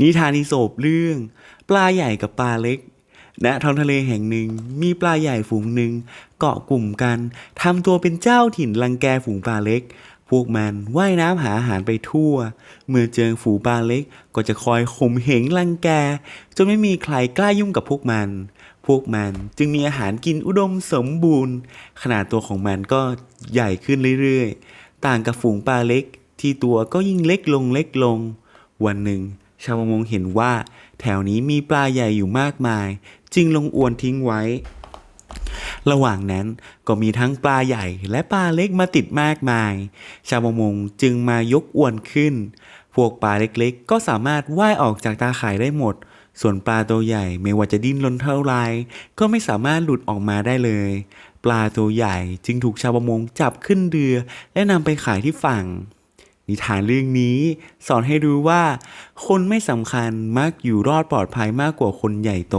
นิทานอีโสบเรื่อง ปลาใหญ่กับปลาเล็กณท้องทะเลแห่งหนึ่งมีปลาใหญ่ฝูงหนึ่งเกาะกลุ่มกันทำตัวเป็นเจ้าถิ่นรังแกฝูงปลาเล็ก พวกมันว่ายน้ำหาอาหารไปทั่ว เมื่อเจอฝูงปลาเล็กก็จะคอยข่มเหงรังแก จนไม่มีใครกล้ายุ่งกับพวกมัน พวกมันจึงมีอาหารกินอุดมสมบูรณ์ ขนาดตัวของมันก็ใหญ่ขึ้นเรื่อยๆ ต่างกับฝูงปลาเล็กที่ตัวก็ยิ่งเล็กลงเล็กลง วันหนึ่ง ชาวประมงเห็นว่า แถวนี้มีปลาใหญ่อยู่มากมาย จึงลงอวนทิ้งไว้ ระหว่างนั้นก็มีทั้งปลาใหญ่และปลาเล็กมาติดมากมาย ชาวประมงจึงมายกอวนขึ้น พวกปลาเล็กๆ ก็สามารถว่ายออกจากตาข่ายได้หมด ส่วนปลาตัวใหญ่ไม่ว่าจะดิ้นรนเท่าไรก็ไม่สามารถหลุดออกมาได้เลย ปลาตัวใหญ่จึงถูกชาวประมงจับขึ้นเรือ และนำไปขายที่ฝั่ง นิทานเรื่องนี้สอนให้รู้ว่า คนไม่สำคัญมักอยู่รอดปลอดภัยมากกว่าคนใหญ่โต